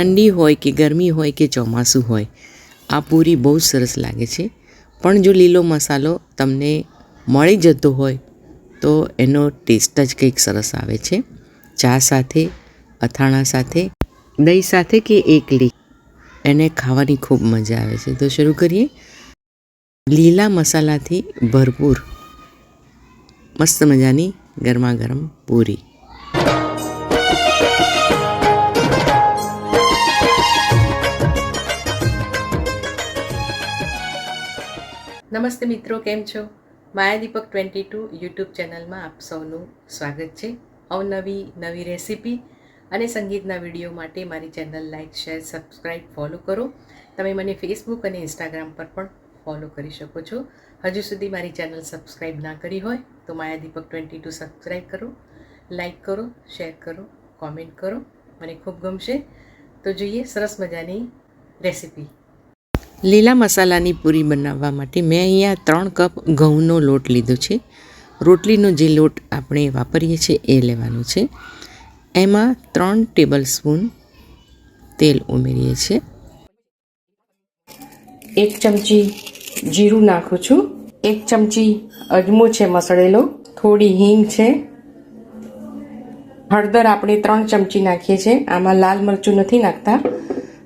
ઠંડી હોય કે ગરમી હોય કે ચોમાસું હોય, આ પૂરી બહુ જ સરસ લાગે છે. પણ જો લીલો મસાલો તમને મળી જતો હોય, તો એનો ટેસ્ટ જ કંઈક સરસ આવે છે. ચા સાથે, અથાણા સાથે, દહીં સાથે કે એકલી, એને ખાવાની ખૂબ મજા આવે છે. તો શરૂ કરીએ. લીલા મસાલાથી ભરપૂર, મસ્ત મજાની ગરમા ગરમ પૂરી. નમસ્તે મિત્રો, કેમ છો? માયાદીપક ટ્વેન્ટી ટુ યુટ્યુબ ચેનલમાં આપ સૌનું સ્વાગત છે. અવનવી નવી રેસિપી અને સંગીતના વીડિયો માટે મારી channel like share subscribe follow કરો. તમે મને ફેસબુક અને ઇન્સ્ટાગ્રામ પર પણ ફોલો કરી શકો છો. હજુ સુધી મારી ચેનલ સબસ્ક્રાઈબ ના કરી હોય તો માયાદીપક ટ્વેન્ટી ટુ સબસ્ક્રાઈબ કરો લાઇક કરો, શેર કરો, કોમેન્ટ કરો. મને ખૂબ ગમશે. તો જોઈએ, સરસ મજાની રેસિપી. લીલા મસાલાની પૂરી બનાવવા માટે મેં અહીંયા ત્રણ કપ ઘઉંનો લોટ લીધો છે. રોટલીનો જે લોટ આપણે વાપરીએ છીએ એ લેવાનો છે. એમાં ત્રણ ટેબલ સ્પૂન તેલ ઉમેરીએ છીએ. એક ચમચી જીરું નાખું છું. એક ચમચી અજમો છે મસળેલો. થોડી હિંગ છે. હળદર આપણે ત્રણ ચમચી નાખીએ છીએ. આમાં લાલ મરચું નથી નાખતા.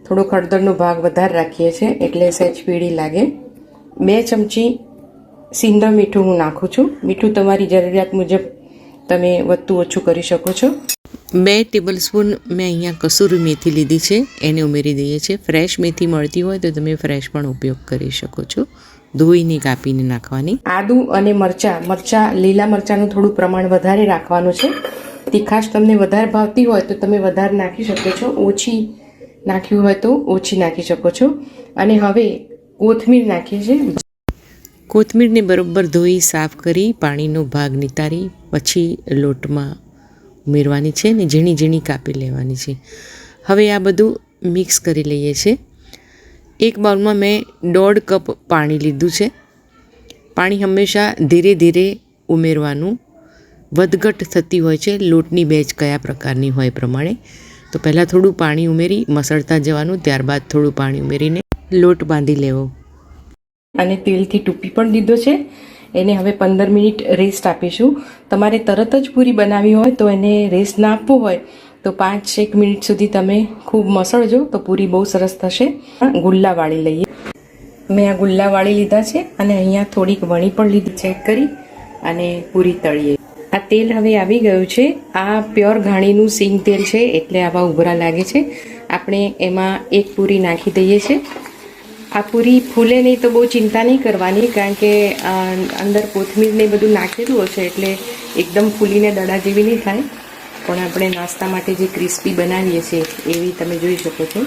થોડોક હળદરનો ભાગ વધારે રાખીએ છીએ એટલે સહેજ પીળી લાગે. બે ચમચી સિંધો મીઠું હું નાખું છું. મીઠું તમારી જરૂરિયાત મુજબ તમે વધતું ઓછું કરી શકો છો. બે ટેબલ સ્પૂન મેં અહીંયા કસૂરી મેથી લીધી છે. એને ઉમેરી દઈએ છીએ. ફ્રેશ મેથી મળતી હોય તો તમે ફ્રેશ પણ ઉપયોગ કરી શકો છો. ધોઈને કાપીને નાખવાની. આદુ અને મરચાં. મરચાં લીલા મરચાંનું થોડું પ્રમાણ વધારે રાખવાનું છે. તીખાશ તમને વધારે ભાવતી હોય તો તમે વધારે નાખી શકો છો. ઓછી નાખ્યું હોય તો ઓછી નાખી શકો છો. અને હવે કોથમીર નાખીએ છીએ. કોથમીરને બરોબર ધોઈ, સાફ કરી, પાણીનો ભાગ નિતારી, પછી લોટમાં ઉમેરવાની છે ને ઝીણી ઝીણી કાપી લેવાની છે. હવે આ બધું મિક્સ કરી લઈએ છીએ. એક બાઉલમાં મેં દોઢ કપ પાણી લીધું છે. પાણી હંમેશા ધીરે ધીરે ઉમેરવાનું. વધઘટ થતી હોય છે. લોટની બેચ કયા પ્રકારની હોય પ્રમાણે. તો પહેલાં થોડું પાણી ઉમેરી મસળતા જવાનું, ત્યારબાદ થોડું પાણી ઉમેરીને લોટ બાંધી લેવો. અને તેલથી ટૂપી પણ દીધો છે. એને હવે પંદર મિનિટ રેસ્ટ આપીશું. તમારે તરત જ પૂરી બનાવી હોય તો એને રેસ્ટ ના આપવો હોય તો પાંચ એક મિનિટ સુધી તમે ખૂબ મસળજો તો પૂરી બહુ સરસ થશે. ગુલ્લા વાળી લઈએ. મેં આ ગુલ્લા વાળી લીધા છે અને અહીંયા થોડીક વણી પણ લીધી, ચેક કરી અને પૂરી તળીએ. આ તેલ હવે આવી ગયું છે. આ પ્યોર ઘાણીનું સિંગ તેલ છે, એટલે આવા ઉભરા લાગે છે. આપણે એમાં એક પૂરી નાખી દઈએ છીએ. આ પૂરી ફૂલે નહીં તો બહુ ચિંતા નહીં કરવાની, કારણ કે અંદર કોથમીર ને બધું નાખેલું હશે એટલે એકદમ ફૂલીને દડા જેવી નહીં થાય. પણ આપણે નાસ્તા માટે જે ક્રિસ્પી બનાવીએ છીએ, એવી તમે જોઈ શકો છો.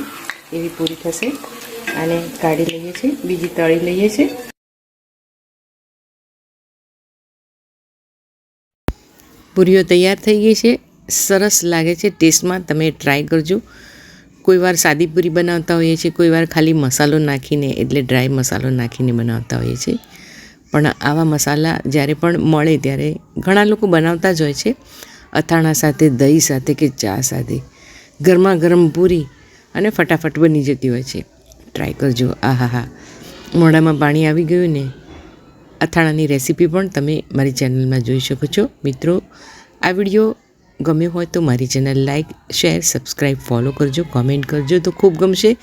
એવી પૂરી થશે. અને કાઢી લઈએ છીએ. બીજી તળી લઈએ છીએ. પૂરીઓ તૈયાર થઈ ગઈ છે. સરસ લાગે છે. ટેસ્ટમાં તમે ટ્રાય કરજો. કોઈ વાર સાદી પૂરી બનાવતા હોઈએ છીએ, કોઈ વાર ખાલી મસાલો નાખીને, એટલે ડ્રાય મસાલો નાખીને બનાવતા હોઈએ છીએ. પણ આવા મસાલા જ્યારે પણ મળે ત્યારે ઘણા લોકો બનાવતા જ હોય છે. અથાણા સાથે, દહીં સાથે કે ચા સાથે. ગરમા ગરમ પૂરી અને ફટાફટ બની જતી હોય છે. ટ્રાય કરજો. આહા હા મોઢામાં પાણી આવી ગયું ને અથાણાની રેસીપી પણ તમે મારી ચેનલમાં જોઈ શકો છો. મિત્રો, આ વીડિયો ગમ્યો હોય તો મારી channel like share subscribe follow કરજો, કોમેન્ટ કરજો, તો ખૂબ ગમશે.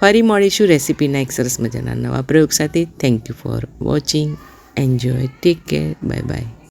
ફરી મળીશું રેસીપીના એક સરસ મજાના નવા પ્રયોગ સાથે. Thank you for watching enjoy take care bye bye